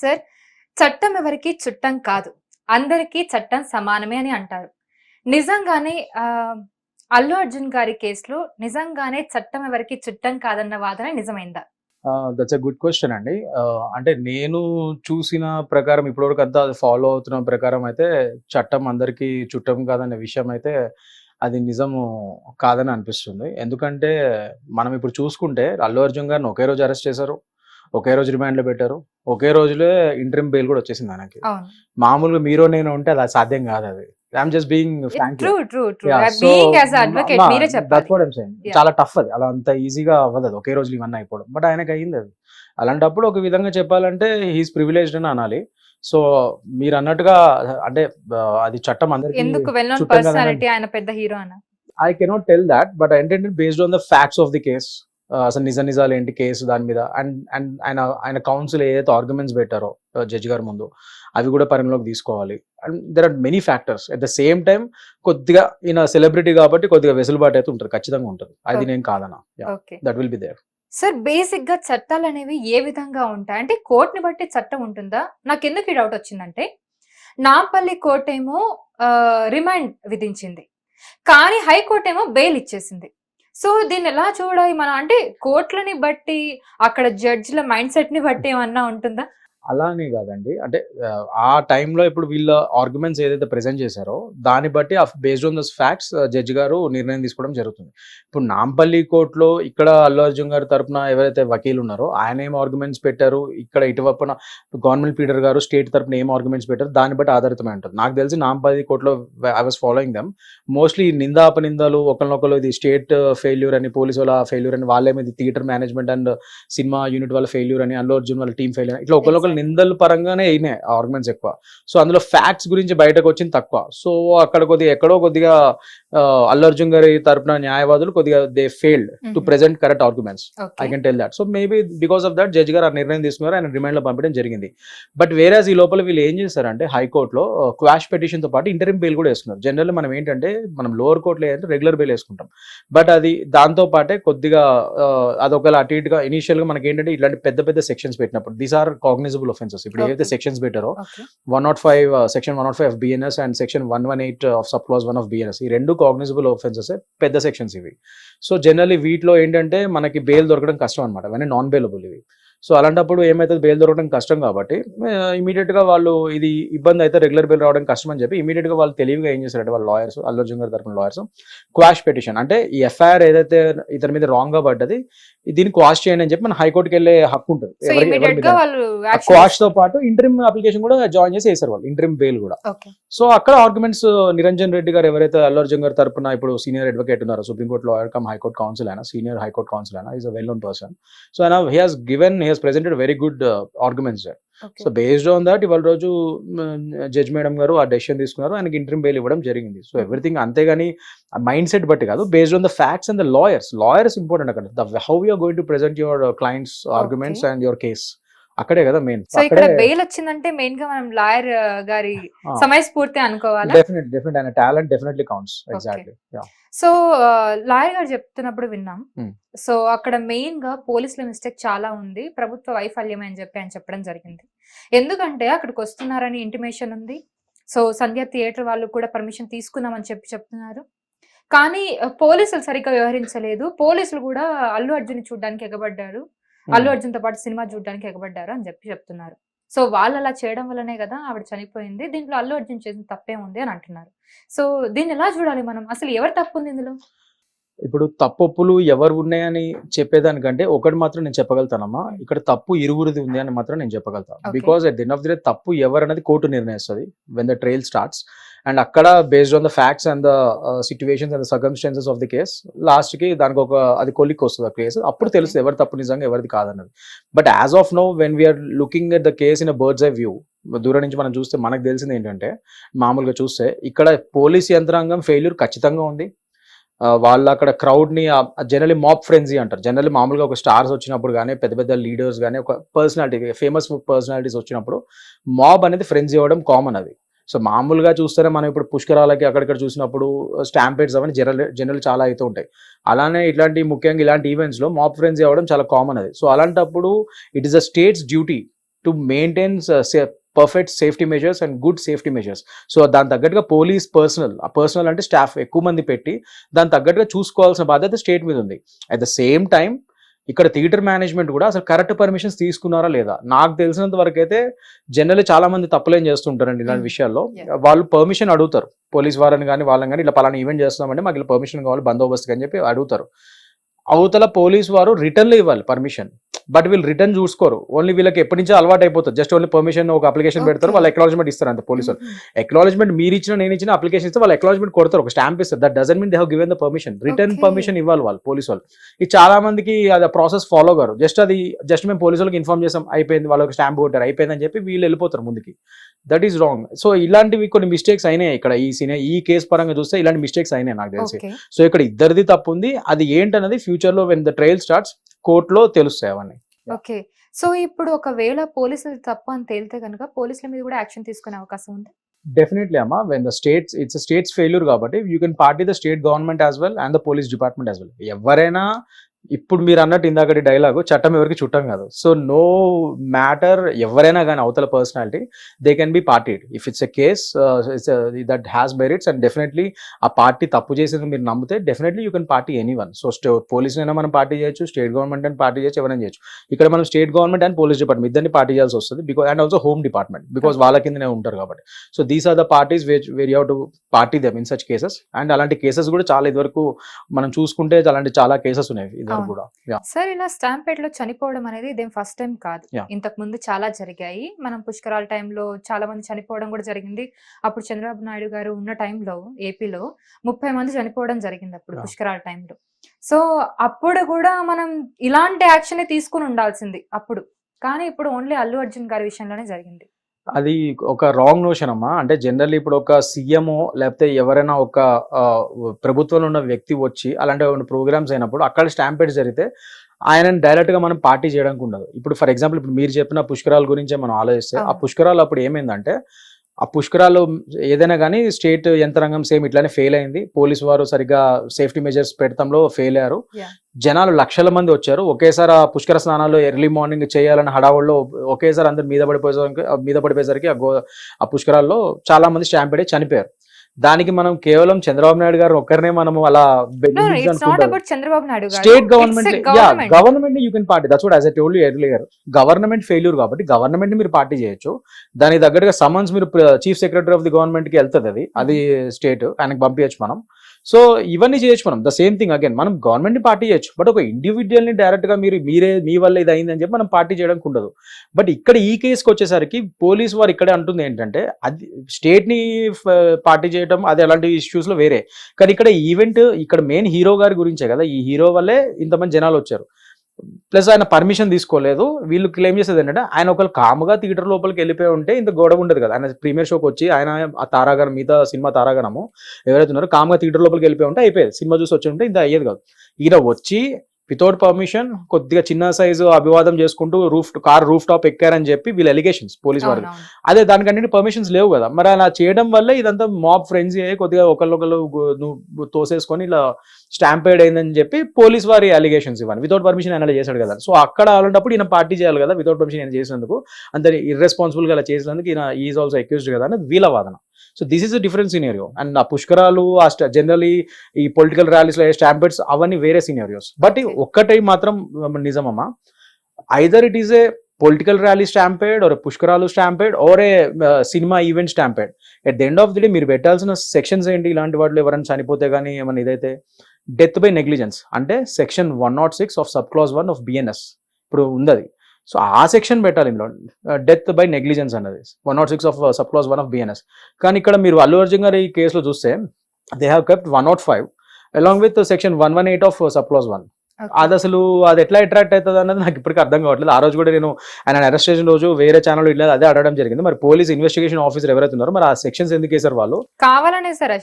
Sir చట్టం ఎవరికి చుట్టం కాదు. అందరికీ చట్టం సమానమే అని అంటారు. నిజంగానే అల్లు అర్జున్ గారి కేసులో నిజంగానే చట్టం ఎవరికి చుట్టం కాదన్న వాదన నిజమైందా? దట్స్ అ గుడ్ క్వశ్చన్ అండి. అంటే నేను చూసిన ప్రకారం ఇప్పటివరకు అంతా ఫాలో అవుతున్న ప్రకారం అయితే చట్టం అందరికీ చుట్టం కాదనే విషయం అయితే అది నిజము కాదని అనిపిస్తుంది. ఎందుకంటే మనం ఇప్పుడు చూసుకుంటే అల్లు అర్జున్ గారిని ఒకే రోజు అరెస్ట్ చేశారు. ఒకే రోజు రిమాండ్లో పెట్టారు. ఒకే రోజులే ఇంటర్మ్ బెయిల్ కూడా వచ్చేసింది ఆయనకి. మామూలుగా మీరు నేను ఉంటే అది సాధ్యం కాదు అది. I'm just being. చాలా టఫ్ అది. అలా అంత ఈజీగా అవ్వదు అది. ఒకే రోజు ఇవన్నీ అయిపోవడం. బట్ ఆయనకి అయింది అది. అలాంటప్పుడు ఒక విధంగా చెప్పాలంటే హీస్ ప్రివిలేజ్డ్ అని అనాలి. సో మీరు అన్నట్టుగా అంటే అది చట్టం అందరికీ ఎందుకు? వెల్ నోన్ చుట్టం కాదని- పర్సనాలిటీ ఆయన పెద్ద హీరో అన్న I cannot tell that but ఏంటంటే based on the facts of the case అసలు నిజ నిజాలు ఏంటి కేసు దాని మీద? అండ్ అండ్ ఆయన ఆయన కౌన్సిల్ ఏదైతే ఆర్గ్యుమెంట్స్ పెట్టారో జడ్జి గారి ముందు అవి కూడా పరిగణలోకి తీసుకోవాలి. And there are many factors at the same time కొద్దిగా ఈయన సెలబ్రిటీ కాబట్టి కొద్దిగా వెసులుబాటు అయితే ఉంటుంది. ఖచ్చితంగా ఉంటుంది. అది. నేను కాదనా that will be there sir బేసిక్గా చట్టాలు అనేవి ఏ విధంగా ఉంటాయి? అంటే కోర్టుని బట్టి చట్టం ఉంటుందా? నాకు ఎందుకు ఈ డౌట్ వచ్చిందంటే నాంపల్లి కోర్ట్ ఏమో రిమాండ్ విధించింది. కానీ హైకోర్టు ఏమో బెయిల్ ఇచ్చేసింది. సో దీన్ని ఎలా చూడాలి మనం? అంటే కోర్టులని బట్టి అక్కడ జడ్జిల మైండ్ సెట్ని బట్టి ఏమన్నా ఉంటుందా? అలానే కాదండి. అంటే ఆ, టైంలో ఇప్పుడు వీళ్ళ ఆర్గ్యుమెంట్స్ ఏదైతే ప్రజెంట్ చేశారో దాన్ని బట్టి based on these facts judge గారు నిర్ణయం తీసుకోవడం జరుగుతుంది. ఇప్పుడు నాంపల్లి కోర్టులో ఇక్కడ అల్లు అర్జున్ గారి తరపున ఎవరైతే వకీలు ఉన్నారో ఆయన ఏం ఆర్గ్యుమెంట్స్ పెట్టారు? ఇక్కడ ఇటువైపున గవర్నమెంట్ లీడర్ గారు స్టేట్ తరపున ఏం ఆర్గ్యుమెంట్స్ పెట్టారు? దాన్ని బట్టి ఆధారితమై ఉంటుంది నాకు తెలిసి నాంపల్లి కోర్టులో I was following them. Mostly నిందా అపనిందాలు ఒకరినొకరు ఇది స్టేట్ ఫెయిల్యూర్ అని పోలీస్ వాళ్ళ ఫెయిల్యూర్ అని వాళ్ళే ఇది theatre management and cinema unit వాళ్ళ ఫెయిల్యూర్ అని అల్లు అర్జున్ వాళ్ళ టీం ఫెయిల్యూర్ ఇట్లా ఒకరికొకరు నిందల పరంగానే అయినాయి ఆర్గ్యుమెంట్స్ ఎక్కువ. సో అందులో ఫ్యాక్ట్స్ గురించి బయటకు వచ్చింది తక్కువ. సో అక్కడ కొద్దిగా ఎక్కడో కొద్దిగా ఆ, అల్లు అర్జున్ గారి తరపున న్యాయవాదులు కొద్దిగా they failed to. Present correct arguments I can tell that so maybe because of that judge గారు ఆ నిర్ణయం తీసుకున్నారు ఆయన రిమైండ్లో పంపించడం జరిగింది. బట్ వేరేస్ ఈ లోపల వీళ్ళు ఏం చేస్తారంటే హైకోర్టులో క్వాష్ పిటిషన్తో పాటు ఇంటరిమ్ బెయిల్ కూడా వేసుకున్నారు. జనరల్ మనం ఏంటంటే మనం లోవర్ కోర్టులో ఏంటంటే రెగ్యులర్ బెయిల్ వేసుకుంటాం. బట్ అది దాంతో పాటే కొద్దిగా ఆ, అదొకవేళ అటు ఇటుగా ఇనిషియల్గా మనకి ఏంటంటే ఇట్లాంటి పెద్ద పెద్ద సెక్షన్స్ పెట్టినప్పుడు దీస్ ఆర్ కాగ్నిజబుల్ ఒఫెన్సెస్ ఇప్పుడు ఏవైతే. సెక్షన్స్ పెట్టారో one nought five section one nought five BNS and section one one eight of sub clause one of BNS ఈ రెండు కాగ్నిజబుల్ ఒఫెన్సెస్ పెద్ద సెక్షన్స్ ఇవి. సో జనరల్లీ వీటిలో ఏంటంటే మనకి బెయిల్ దొరకడం కష్టం అనమాట అవన్నీ నాన్ బెయిలబుల్ ఇవి. సో అలాంటప్పుడు ఏమైతే బెయిల్ దొరకడం కష్టం కాబట్టి ఇమీడియట్గా వాళ్ళు ఇది ఇబ్బంది అయితే రెగ్యులర్ బెయిల్ రావడం కష్టం అని చెప్పి ఇమీడియట్గా వాళ్ళు తెలివిగా ఏం చేశారంటే వాళ్ళ లాయర్స్ అల్లు అర్జున్ గారి తరపున లాయర్స్ క్వాష్ పిటిషన్ అంటే ఈ ఎఫ్ఐఆర్ ఏదైతే ఇతని మీద రాంగ్గా పడ్డది దీన్ని క్వాష్ చేయండి అని చెప్పి మన హైకోర్టుకి వెళ్ళే హక్కు ఉంటుంది. క్వాష్తో పాటు ఇంటరిమ్ అప్లికేషన్ కూడా జాయిన్ చేసి వేసారు వాళ్ళు ఇంటరిమ్ బెయిల్ కూడా. సో అక్కడ ఆర్గ్యుమెంట్స్ నిరంజన్ రెడ్డి గారు ఎవరైతే అల్లు అర్జున్ గారి తరపున ఇప్పుడు సీనియర్ అడ్వకేట్ ఉన్నారో supreme court lawyer cum high court counsel అయినా సీనియర్ హైకోర్ట్ కౌన్సిల్ అయినా is a well known person so ఆయన he has given he has presented very good arguments okay so based on that ఇవాళ రోజు judge madam గారు ఆ decision తీసుకున్నారు. ఆయనకి interim bail ఇవ్వడం జరిగింది. సో ఎవ్రీథింగ్ అంతేగాని మైండ్ సెట్ బట్టి కాదు. Based on the facts and the lawyers lawyers important అక్కడ. The how you're going to present your clients arguments and your case అక్కడే కదా మెయిన్ సో ఇక్కడ బెయిల్ వచ్చిందంటే మెయిన్గా మనం లాయర్ గారి సమయస్ఫూర్తి అనుకోవాలా? డెఫినెట్ డెఫినెట్ ఆయన talent definitely counts exactly so lawyer గారు చెప్తున్నప్పుడు విన్నాం. Hmm. సో అక్కడ మెయిన్గా పోలీసుల మిస్టేక్ చాలా ఉంది. ప్రభుత్వ వైఫల్యమే అని చెప్పి ఆయన చెప్పడం జరిగింది. ఎందుకంటే అక్కడికి వస్తున్నారని ఇంటిమేషన్ ఉంది. సో సంధ్య థియేటర్ వాళ్ళు కూడా పర్మిషన్ తీసుకున్నామని చెప్పి చెప్తున్నారు. కానీ పోలీసులు సరిగ్గా వ్యవహరించలేదు. పోలీసులు కూడా అల్లు అర్జున్ చూడడానికి ఎగబడ్డారు. Hmm. అల్లు అర్జున్తో పాటు సినిమా చూడడానికి ఎగబడ్డారు అని చెప్పి చెప్తున్నారు. సో వాళ్ళు అలా చేయడం వల్లనే కదా ఆవిడ చనిపోయింది. దీంట్లో అల్లు అర్జున్ చేసిన తప్పే ఉంది అని అంటున్నారు. సో దీన్ని ఎలా చూడాలి మనం? అసలు ఎవరు తప్పు ఉంది ఇందులో? ఇప్పుడు తప్పొప్పులు ఎవరు ఉన్నాయని చెప్పేదానికంటే ఒకటి మాత్రం నేను చెప్పగలుగుతానమ్మా. ఇక్కడ తప్పు ఇరువురిది ఉంది అని మాత్రం నేను చెప్పగలుగుతాను. Because at the end of the day తప్పు ఎవరు అనేది కోర్టు నిర్ణయిస్తుంది when the trial starts and అక్కడ based on the facts and the situations and circumstances of the case లాస్ట్కి దానికి ఒక అది కొలిక్ వస్తుంది ఆ కేసు అప్పుడు. తెలుస్తుంది ఎవరు తప్పు నిజంగా ఎవరిది కాదన్నది. But as of now when we're looking at the case in a bird's eye view దూరం నుంచి మనం చూస్తే మనకు తెలిసింది ఏంటంటే మామూలుగా చూస్తే ఇక్కడ పోలీస్ యంత్రాంగం ఫెయిల్యూర్ ఖచ్చితంగా ఉంది. వాళ్ళు అక్కడ క్రౌడ్ని జనరల్లీ మాప్ ఫ్రెంజీ అంటారు. జనరల్లీ మామూలుగా ఒక స్టార్స్ వచ్చినప్పుడు కానీ పెద్ద పెద్ద లీడర్స్ కానీ ఒక పర్సనాలిటీ ఫేమస్ పర్సనాలిటీస్ వచ్చినప్పుడు మాబ్ అనేది ఫ్రెంజీ అవ్వడం కామన్ అది. సో మామూలుగా చూస్తేనే మనం ఇప్పుడు పుష్కరాలకి అక్కడిక్కడ చూసినప్పుడు స్టాంపేట్స్ అవన్నీ జనరల్ జనరల్ చాలా అవుతూ ఉంటాయి. అలానే ఇట్లాంటి ముఖ్యంగా ఇలాంటి ఈవెంట్స్లో మాప్ ఫ్రెండ్స్ అవ్వడం చాలా కామన్ అది. సో అలాంటప్పుడు it is a state's duty to maintain perfect safety measures and good safety measures so దాని తగ్గట్టుగా పోలీస్ పర్సనల్ ఆ పర్సనల్ అంటే స్టాఫ్ ఎక్కువ మంది పెట్టి దాని తగ్గట్టుగా చూసుకోవాల్సిన బాధ్యత స్టేట్ మీద ఉంది. అట్ ద సేమ్ టైం ఇక్కడ థియేటర్ మేనేజ్మెంట్ కూడా అసలు కరెక్ట్ పర్మిషన్స్ తీసుకున్నారా లేదా? నాకు తెలిసినంత వరకు అయితే జనరల్లీ చాలా మంది తప్పులేం చేస్తుంటారండి ఇలాంటి Mm. విషయాల్లో. వాళ్ళు పర్మిషన్ అడుగుతారు. పోలీస్ వారిని కానీ వాళ్ళని కానీ ఇలా పలానా ఈవెంట్ చేస్తున్నామంటే మాకు ఇలా పర్మిషన్ కావాలి బందోబస్తు అని చెప్పి అడుగుతారు. అవతల పోలీస్ వారు రిటర్న్లో ఇవ్వాలి పర్మిషన్ బట్ వీళ్ళు రిటర్న్ చూసుకోరు. ఓన్లీ వీళ్ళకి ఎప్పటి నుంచో అలవాటు అయిపోతుంది. జస్ట్ ఓన్లీ పర్మిషన్ ఒక అప్లికేషన్ పెడతారు. వాళ్ళు అక్నాలజ్మెంట్ ఇస్తారు అంతే పోలీసు వాళ్ళు అక్నాలజ్మెంట్ మీరు ఇచ్చిన నేను ఇచ్చిన అప్లికేషన్ ఇస్తే వాళ్ళు అక్నాలజ్మెంట్ కొడతారు ఒక స్టాంప్ ఇస్తారు. That doesn't mean they have given the permission return. Permission ఇవ్వాలి వాళ్ళు పోలీస్ వాళ్ళు. ఇది చాలా మందికి అది ప్రాసెస్ ఫాలో గారు జస్ట్ అది జస్ట్ మేము పోలీసు వాళ్ళకి ఇన్ఫార్మ్ చేసాం అయిపోయింది వాళ్ళకి స్టాంప్ కొట్టారు అయిపోయింది అని చెప్పి వీళ్ళు వెళ్ళిపోతారు ముందుకి. దట్ ఈస్ రాంగ్ సో ఇలాంటివి కొన్ని మిస్టేక్స్ అయినాయి ఇక్కడ ఈ సినిమా ఈ కేసు పరంగా చూస్తే ఇలాంటి మిస్టేక్స్ అయినాయి నాకు తెలిసి. సో ఇక్కడ ఇద్దరిది తప్పు ఉంది. అది ఏంటన్నది ఫ్యూచర్లో వెన్ ద ట్రయల్ స్టార్ట్స్ కోర్టులో తెలుస్తాయి అవన్నీ. ఓకే. సో ఇప్పుడు ఒకవేళ పోలీసులు తప్పు అని తేలితే కనుక పోలీసుల మీద కూడా యాక్షన్ తీసుకునే అవకాశం ఉంది? డెఫినెట్లీ అమ్మా. When the states it's state's failure కాబట్టి you can party the state government as well and the police department as well ఎవరైనా ఇప్పుడు మీరు అన్నట్టు ఇందాకటి డైలాగు చట్టం ఎవరికి చుట్టం కాదు. సో నో మ్యాటర్ ఎవరైనా కానీ అవతల personality they can be partied if it's a case that has merits and definitely ఆ పార్టీ తప్పు చేసింది మీరు నమ్మితే definitely you can party any one so state police అయినా మనం పార్టీ చేయొచ్చు స్టేట్ గవర్నమెంట్ అని పార్టీ చేయొచ్చు ఎవరైనా చేయొచ్చు. ఇక్కడ మనం state government and police department ఇద్దరిని పార్టీ చేయాల్సి వస్తుంది because and also home department because వాళ్ళ కిందనే ఉంటారు కాబట్టి. So these are the parties which very to party them in such cases and అలాంటి కేసెస్ కూడా చాలా ఇదివరకు మనం చూసుకుంటే అలాంటి చాలా కేసెస్ ఉన్నాయి. అవును. కూడా. సార్ ఇలా స్టాంపేట్లో చనిపోవడం అనేది ఇదేం ఫస్ట్ టైం కాదు. ఇంతకు ముందు చాలా జరిగాయి మనం పుష్కరాల టైంలో చాలా మంది చనిపోవడం కూడా జరిగింది అప్పుడు చంద్రబాబు నాయుడు గారు ఉన్న టైంలో ఏపీలో ముప్పై మంది చనిపోవడం జరిగింది అప్పుడు. పుష్కరాల టైంలో సో అప్పుడు కూడా మనం ఇలాంటి యాక్షన్ తీసుకుని ఉండాల్సింది అప్పుడు కానీ ఇప్పుడు ఓన్లీ అల్లు అర్జున్ గారి విషయంలోనే జరిగింది అది ఒక రాంగ్ నోషన్ అమ్మా అంటే జనరల్లీ ఇప్పుడు ఒక సీఎం లేకపోతే ఎవరైనా ఒక ప్రభుత్వంలో ఉన్న వ్యక్తి వచ్చి అలాంటి ప్రోగ్రామ్స్ అయినప్పుడు అక్కడ స్టాంపేడ్ జరిగితే ఆయన డైరెక్ట్గా మనం పార్టీ చేయడానికి ఉండదు ఇప్పుడు ఫర్ ఎగ్జాంపుల్ ఇప్పుడు మీరు చెప్పిన పుష్కరాల గురించే మనం ఆలోచిస్తే ఆ. పుష్కరాలు అప్పుడు ఏమైందంటే ఆ పుష్కరాలు ఏదైనా కానీ స్టేట్ యంత్రాంగం సేమ్ ఇట్లానే ఫెయిల్ అయింది. పోలీసు వారు సరిగ్గా సేఫ్టీ మెజర్స్ పెడతంలో ఫెయిల్ అయ్యారు. జనాలు లక్షల మంది వచ్చారు. ఒకేసారి ఆ పుష్కర స్నానాలు ఎర్లీ మార్నింగ్ చేయాలని హడావుల్లో ఒకేసారి అందరు మీద పడిపోయేసరికి మీద పడిపోయేసరికి ఆ పుష్కరాల్లో చాలా మంది స్టాంపేడ్ అయి చనిపోయారు. దానికి మనం కేవలం చంద్రబాబు నాయుడు గారు ఒక్కరినే మనం అలా state government. Government you can party that's what as told earlier government failure కాబట్టి గవర్నమెంట్ మీరు పార్టీ చేయొచ్చు. దానికి తగ్గట్టుగా సమన్స్ మీరు చీఫ్ సెక్రటరీ ఆఫ్ ది గవర్నమెంట్కి వెళ్తుంది అది. అది స్టేట్ ఆయనకి పంపించచ్చు మనం. సో ఇవన్నీ చేయొచ్చు మనం. ద సేమ్ థింగ్ అగైన్ మనం గవర్నమెంట్ని పార్టీ చేయొచ్చు. బట్ ఒక ఇండివిజువల్ని డైరెక్ట్గా మీరు మీరే మీ వల్ల ఇది అయిందని చెప్పి మనం పార్టీ చేయడానికి ఉండదు. బట్ ఇక్కడ ఈ కేసుకి వచ్చేసరికి పోలీస్ వారు ఇక్కడే అంటుంది ఏంటంటే అది స్టేట్ని పార్టీ చేయడం అది అలాంటి ఇష్యూస్లో వేరే. కానీ ఇక్కడ ఈవెంట్ ఇక్కడ మెయిన్ హీరో గారి గురించే కదా ఈ హీరో వల్లే ఇంతమంది జనాలు వచ్చారు. ప్లస్ ఆయన పర్మిషన్ తీసుకోలేదు. వీళ్ళు క్లెయిమ్ చేసేది ఏంటంటే ఆయన ఒకళ్ళు కాముగా థియేటర్ లోపలికి వెళ్ళిపోయి ఉంటే ఇంత గొడవ ఉండదు కదా. ఆయన ప్రీమియర్ షోకి వచ్చి ఆయన ఆ తారాగణం మిగతా సినిమా తారాగణము ఎవరైతే ఉన్నారో కాముగా థియేటర్ లోపలికి వెళ్ళిపోయి ఉంటే అయిపోయేది. సినిమా చూసి వచ్చి ఉంటే ఇంత అయ్యేది కాదు. ఈయన వచ్చి వితౌట్ పర్మిషన్ కొద్దిగా చిన్న సైజు అభివాదం చేసుకుంటూ రూఫ్ కార్ రూఫ్ టాప్ ఎక్కారని చెప్పి వీళ్ళ ఎలిగేషన్స్ పోలీస్ అవునవును. అదే దానికంటే పర్మిషన్స్ లేవు కదా. మరి అలా చేయడం వల్ల ఇదంతా మాబ్ ఫ్రెండ్స్ అయ్యి కొద్దిగా ఒకళ్ళొకళ్ళు తోసేసుకొని ఇలా స్టాంపేడ్ అయిందని చెప్పి పోలీస్ వారి అలిగేషన్స్ ఇవ్వాలి. వితౌట్ పర్మిషన్ ఆయన అలా చేశాడు కదా. సో అక్కడ అలాంటప్పుడు ఈయన పార్టీ చేయాలి కదా. వితౌట్ పర్మిషన్ ఆయన చేసినందుకు అంత ఇర్రెస్పాన్సిబుల్గా అలా చేసినందుకు ఈయన ఈజ్ ఆల్సో అక్యూజ్డ్ కదా అనేది వీళ్ళ వాదన. So this is a different scenario and ఆ పుష్కరాలు ఆ జనరలీ ఈ పొలిటికల్ ర్యాలీస్లో స్టాంపేడ్స్ అవన్నీ వేరే సీనియరియోస్ బట్. ఒక్కటే మాత్రం నిజమమ్మా. Either it is a political rally stampede or Pushkaralu stampede a cinema event stampede at the end of the day మీరు పెట్టాల్సిన సెక్షన్స్ ఏంటి? ఇలాంటి వాటిలో ఎవరైనా చనిపోతే కానీ ఏమైనా ఇదైతే డెత్ బై నెగ్లిజెన్స్ అంటే section one not six of sub clause one of BNS ఇప్పుడు ఉంది సో ఆ సెక్షన్ పెట్టాలి ఇందులో. డెత్ బై నెగ్లిజెన్స్ అన్నది. One not six of sub clause one of BNS కానీ ఇక్కడ మీరు అల్లు అర్జున్ గారి ఈ కేసులో చూస్తే they have kept one not five along with section one one eight of sub clause one. అది అసలు అది ఎట్లా అట్రాక్ట్ అవుతుంది అన్నది నాకు ఇప్పటికీ అర్థం కావట్లేదు. ఆ రోజు కూడా నేను ఆయన అరెస్ట్ చేసిన రోజు వేరే ఛానల్ ఇట్లా అదే అడగడం జరిగింది. మరి పోలీస్ ఇన్వెస్టిగేషన్ ఆఫీసర్ ఎవరైతే ఉన్నారో మరి ఆ సెక్షన్స్ ఎందుకు వేశారు వాళ్ళు? కావాలనే సార్